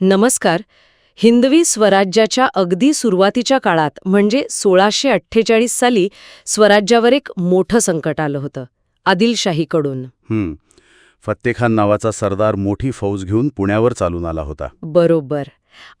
नमस्कार. हिंदवी स्वराज्याच्या अगदी सुरुवातीच्या काळात म्हणजे सोळाशे अठ्ठेचाळीस साली स्वराज्यावर एक मोठं संकट आलं होतं आदिलशाहीकडून. फत्तेखान नावाचा सरदार मोठी फौज घेऊन पुण्यावर चालून आला होता. बरोबर.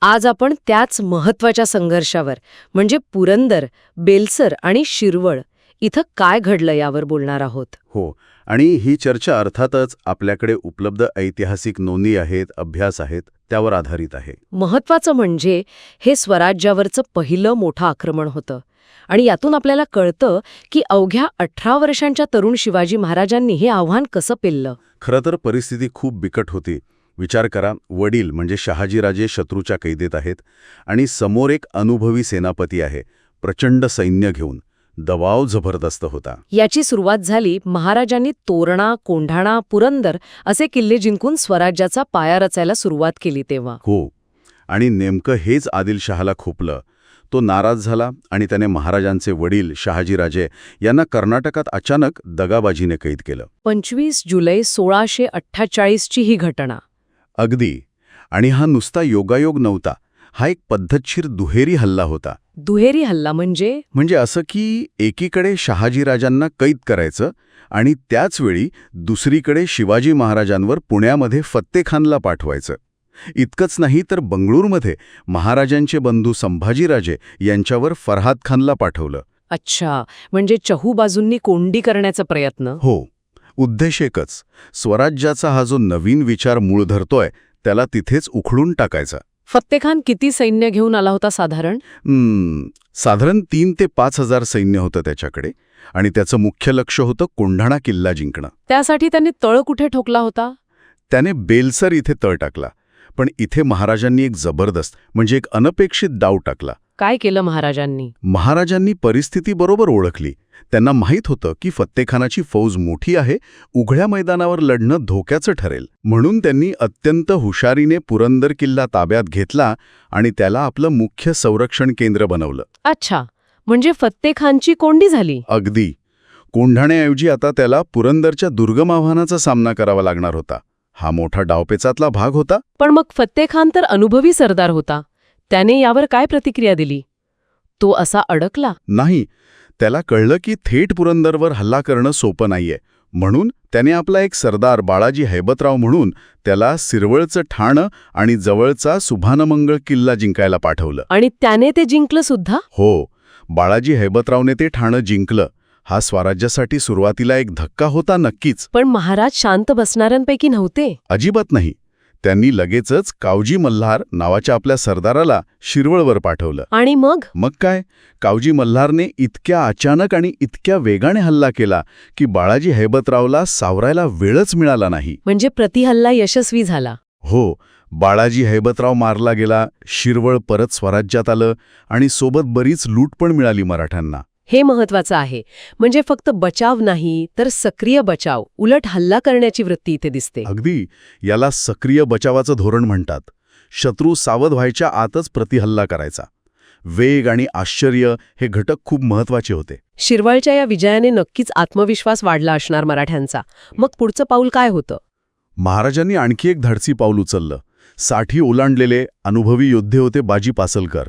आज आपण त्याच महत्त्वाच्या संघर्षावर म्हणजे पुरंदर बेलसर आणि शिरवळ इथं काय घडलं यावर बोलणार आहोत. हो आणि ही चर्चा अर्थातच आपल्याकडे उपलब्ध ऐतिहासिक नोंदी आहेत अभ्यास आहेत त्यावर आधारित आहे. महत्वाचं म्हणजे हे स्वराज्यावरचं पहिलं मोठं आक्रमण होतं. आणि यातून आपल्याला कळतं की अवघ्या अठरा वर्षांच्या तरुण शिवाजी महाराजांनी हे आव्हान कसं पेललं. खरं तर परिस्थिती खूप बिकट होती. विचार करा वडील म्हणजे शहाजीराजे शत्रूच्या कैदेत आहेत आणि समोर एक अनुभवी सेनापती आहे प्रचंड सैन्य घेऊन. दबाव जबरदस्त होता. याची सुरुवात झाली महाराजांनी तोरणा कोंढाणा पुरंदर असे किल्ले जिंकून स्वराज्याचा पाया रचायला सुरुवात केली तेव्हा. हो. आणि नेमकं हेच आदिलशहाला खोपलं. तो नाराज झाला आणि त्याने महाराजांचे वडील शहाजीराजे यांना कर्नाटकात अचानक दगाबाजीने कैद केलं. पंचवीस जुलै सोळाशे अठ्ठाचाळीसची ही घटना. अगदी. आणि हा नुसता योगायोग नव्हता. हा एक पद्धतशीर दुहेरी हल्ला होता. दुहेरी हल्ला म्हणजे? म्हणजे असं की एकीकडे शहाजीराजांना कैद करायचं आणि त्याचवेळी दुसरीकडे शिवाजी महाराजांवर पुण्यामध्ये फत्तेखानला पाठवायचं. इतकंच नाही तर बंगळूरमध्ये महाराजांचे बंधू संभाजीराजे यांच्यावर फरहाद खानला पाठवलं. अच्छा म्हणजे चहू बाजूंनी कोंडी करण्याचा प्रयत्न? हो उद्देश एकच स्वराज्याचा हा जो नवीन विचार मूळ धरतोय त्याला तिथेच उखडून टाकायचा. फत्तेखान किती सैन्य घेऊन आला होता साधारण? साधारण तीन ते पाच हजार सैन्य होतं त्याच्याकडे. आणि त्याचं मुख्य लक्ष होतं कोंढाणा किल्ला जिंकणं. त्यासाठी त्यांनी तळ कुठे ठोकला होता? त्याने बेलसर इथे तळ टाकला. पण इथे महाराजांनी एक जबरदस्त म्हणजे एक अनपेक्षित डाव टाकला. काय केलं महाराजांनी? महाराजांनी परिस्थिती बरोबर ओळखली. त्यांना माहीत होतं की फत्तेखानाची फौज मोठी आहे उघड्या मैदानावर लढणं धोक्याचं ठरेल. म्हणून त्यांनी अत्यंत हुशारीने पुरंदर किल्ला ताब्यात घेतला आणि त्याला आपलं मुख्य संरक्षण केंद्र बनवलं. अच्छा. म्हणजे फत्तेखानची कोंडी झाली? अगदी. कोंढाण्याऐवजी आता त्याला पुरंदरच्या दुर्गम आव्हानाचा सामना करावा लागणार होता. हा मोठा डावपेचातला भाग होता. पण मग फत्तेखान तर अनुभवी सरदार होता. त्याने यावर काय प्रतिक्रिया दिली? तो असा अडकला. नाही त्याला कळलं की थेट पुरंदरवर हल्ला करणं सोपं नाहीये. म्हणून त्याने आपला एक सरदार बाळाजी हैबतराव म्हणून त्याला सिरवळचं ठाणं आणि जवळचा सुभानमंगळ किल्ला जिंकायला पाठवलं. आणि त्याने ते जिंकलं सुद्धा? हो बाळाजी हैबतरावने ते ठाणं जिंकलं. हा स्वराज्यासाठी सुरुवातीला एक धक्का होता नक्कीच. पण महाराज शांत बसणाऱ्यांपैकी नव्हते. अजिबात नाही. त्यांनी लगेचच कावजी मल्हार नावाच्या आपल्या सरदाराला शिरवळवर पाठवलं. आणि मग? मग काय? कावजी मल्हारने इतक्या अचानक आणि इतक्या वेगाने हल्ला केला की बाळाजी हैबतरावला सावरायला वेळच मिळाला नाही. म्हणजे प्रतिहल्ला यशस्वी झाला. हो बाळाजी हैबतराव मारला गेला शिरवळ परत स्वराज्यात आलं आणि सोबत बरीच लूट पण मिळाली मराठ्यांना. हे महत्वाचं आहे. म्हणजे फक्त बचाव नाही तर सक्रिय बचाव. उलट हल्ला करण्याची वृत्ती इथे दिसते. अगदी. याला सक्रिय बचावाचं धोरण म्हणतात. शत्रू सावध व्हायच्या आतच प्रतिहल्ला करायचा. वेग आणि आश्चर्य हे घटक खूप महत्त्वाचे होते. शिरवळच्या या विजयाने नक्कीच आत्मविश्वास वाढला असणार मराठ्यांचा. मग पुढचं पाऊल काय होतं? महाराजांनी आणखी एक धाडसी पाऊल उचललं. साठी ओलांडलेले अनुभवी योद्धे होते बाजी पासलकर.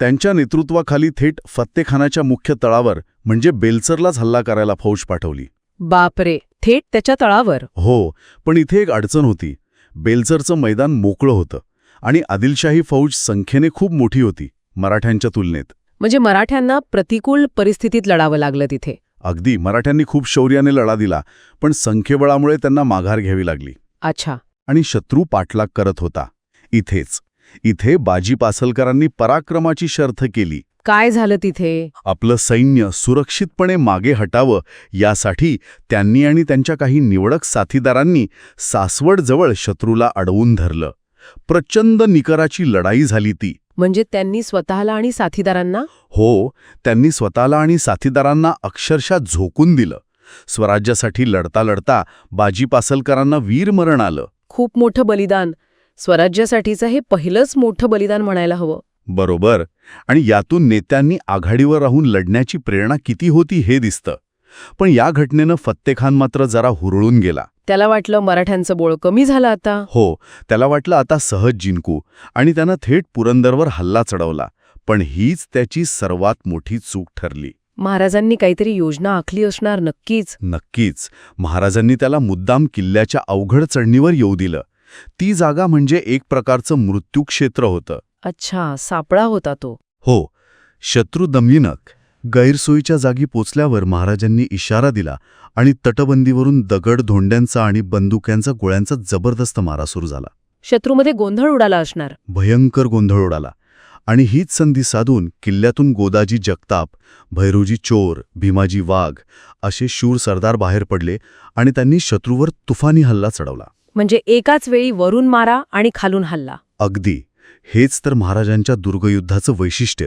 त्यांच्या नेतृत्वाखाली थेट फत्तेखानाच्या मुख्य तळावर म्हणजे बेलसरलाच हल्ला करायला फौज पाठवली. बापरे! थेट त्याच्या तळावर? हो पण इथे एक अडचण होती. बेलसरचं मैदान मोकळं होतं आणि आदिलशाही फौज संख्येने खूप मोठी होती मराठ्यांच्या तुलनेत. म्हणजे मराठ्यांना प्रतिकूल परिस्थितीत लढावं लागलं तिथे. अगदी मराठ्यांनी खूप शौर्याने लढा दिला पण संख्येबळामुळे त्यांना माघार घ्यावी लागली. अच्छा. आणि शत्रू पाठलाग करत होता. इथेच. इथे बाजी पासलकरांनी पराक्रमाची शर्थ केली. काय झालं तिथे? आपलं सैन्य सुरक्षितपणे मागे हटावं यासाठी त्यांनी आणि त्यांच्या काही निवडक साथीदारांनी सासवडजवळ शत्रूला अडवून धरलं. प्रचंड निकराची लढाई झाली ती. म्हणजे त्यांनी स्वतःला आणि साथीदारांना? हो त्यांनी स्वतःला आणि साथीदारांना अक्षरशः झोकून दिलं. स्वराज्यासाठी लढता लढता बाजी पासलकरांना वीरमरण आलं. खूप मोठं बलिदान. स्वराज्यासाठीचं हे पहिलंच मोठं बलिदान म्हणायला हवं. बरोबर. आणि यातून नेत्यांनी आघाडीवर राहून लढण्याची प्रेरणा किती होती हे दिसतं. पण या घटनेनं फत्तेखान मात्र जरा हुरळून गेला. त्याला वाटलं मराठ्यांचं बोळ कमी झालं आता. हो त्याला वाटलं आता सहज जिंकू आणि त्यानं थेट पुरंदरवर हल्ला चढवला पण हीच त्याची सर्वात मोठी चूक ठरली. महाराजांनी काहीतरी योजना आखली असणार नक्कीच. नक्कीच. महाराजांनी त्याला मुद्दाम किल्ल्याच्या अवघड चढणीवर येऊ दिलं. ती जागा म्हणजे एक प्रकारचं मृत्यूक्षेत्र होतं. अच्छा सापळा होता तो. हो शत्रू दमयिनक गैरसोयीच्या जागी पोचल्यावर महाराजांनी इशारा दिला आणि तटबंदीवरून दगड धोंड्यांचा आणि बंदुक्यांचा गोळ्यांचा जबरदस्त मारा सुरू झाला. शत्रूमध्ये गोंधळ उडाला असणार. भयंकर गोंधळ उडाला आणि हीच संधी साधून किल्ल्यातून गोदाजी जगताप भैरोजी चोर भीमाजी वाघ असे शूर सरदार बाहेर पडले आणि त्यांनी शत्रूवर तुफानी हल्ला चढवला. म्हणजे एकाच वेळी वरून मारा आणि खालून हल्ला. अगदी. हेच तर महाराजांच्या दुर्गयुद्धाचं वैशिष्ट्य.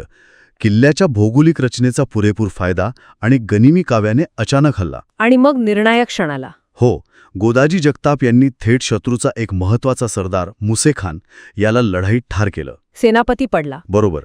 किल्ल्याच्या भौगोलिक रचनेचा पुरेपूर फायदा आणि गनिमी काव्याने अचानक हल्ला. आणि मग निर्णायक क्षणाला. हो गोदाजी जगताप यांनी थेट शत्रूचा एक महत्त्वाचा सरदार मुसेखान याला लढाईत ठार केलं. सेनापती पडला. बरोबर.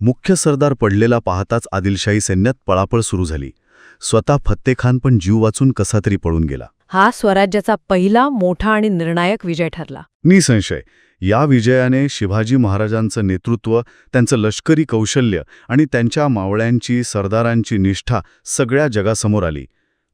मुख्य सरदार पडलेला पाहताच आदिलशाही सैन्यात पळापळ सुरू झाली. स्वतः फत्तेखान पण जीव वाचून कसा तरी पळून गेला. हा स्वराज्याचा पहिला मोठा आणि निर्णायक विजय ठरला. निसंशय. या विजयाने शिवाजी महाराजांचं नेतृत्व त्यांचं लष्करी कौशल्य आणि त्यांच्या मावळ्यांची सरदारांची निष्ठा सगळ्या जगासमोर आली.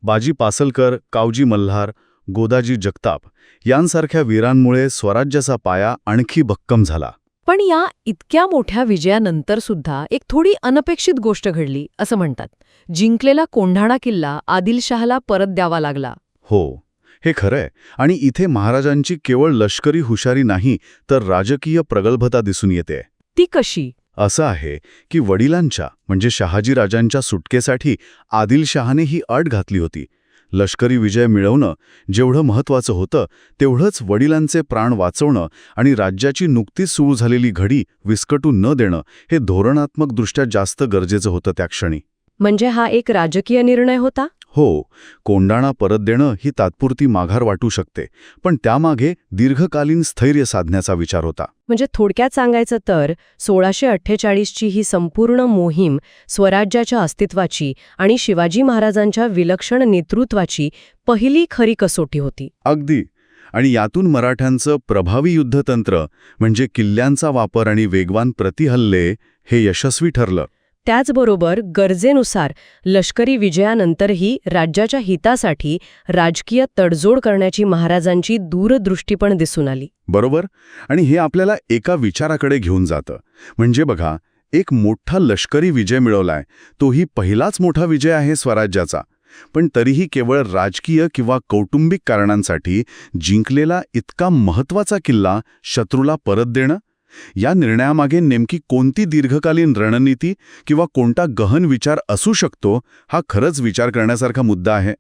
बाजी पासलकर कावजी मल्हार गोदाजी जगताप यांसारख्या वीरांमुळे स्वराज्याचा पाया आणखी भक्कम झाला. पण या इतक्या मोठ्या विजयानंतर सुद्धा एक थोडी अनपेक्षित गोष्ट घडली असं म्हणतात. जिंकलेला कोंढाणा किल्ला आदिलशहाला परत द्यावा लागला. हो हे खरंय. आणि इथे महाराजांची केवळ लष्करी हुशारी नाही तर राजकीय प्रगल्भता दिसून येते. ती कशी? असं आहे की वडिलांच्या म्हणजे शहाजीराजांच्या सुटकेसाठी आदिलशहाने ही अट घातली होती. लष्करी विजय मिळवणं जेवढं महत्वाचं होतं तेवढंच वडिलांचे प्राण वाचवणं आणि राज्याची नुकतीच सुरू झालेली घडी विस्कटू न देणं हे धोरणात्मकदृष्ट्या जास्त गरजेचं होतं त्या क्षणी. म्हणजे हा एक राजकीय निर्णय होता? हो कोंडाणा परत देणं ही तात्पुरती माघार वाटू शकते पण त्यामागे दीर्घकालीन स्थैर्य साधण्याचा विचार होता. म्हणजे थोडक्यात सांगायचं तर सोळाशे अठ्ठेचाळीसची ही संपूर्ण मोहीम स्वराज्याच्या अस्तित्वाची आणि शिवाजी महाराजांच्या विलक्षण नेतृत्वाची पहिली खरी कसोटी होती. अगदी. आणि यातून मराठ्यांचं प्रभावी युद्धतंत्र म्हणजे किल्ल्यांचा वापर आणि वेगवान प्रतिहल्ले हे यशस्वी ठरलं. त्याचबरोबर गरजेनुसार लष्करी विजयानंतरही राज्याच्या हितासाठी राजकीय तडजोड करण्याची महाराजांची दूरदृष्टी पण दिसून आली. बरोबर? आणि हे आपल्याला एका विचाराकडे घेऊन जातं. म्हणजे बघा एक मोठा लष्करी विजय मिळवलाय तोही पहिलाच मोठा विजय आहे स्वराज्याचा. पण तरीही केवळ राजकीय किंवा कौटुंबिक कारणांसाठी जिंकलेला इतका महत्त्वाचा किल्ला शत्रूला परत देणं या निर्णयामागे नेमकी कोणती दीर्घकालीन रणनीती किंवा कोणता गहन विचार असू शकतो हा खरंच विचार करण्यासारखा मुद्दा आहे.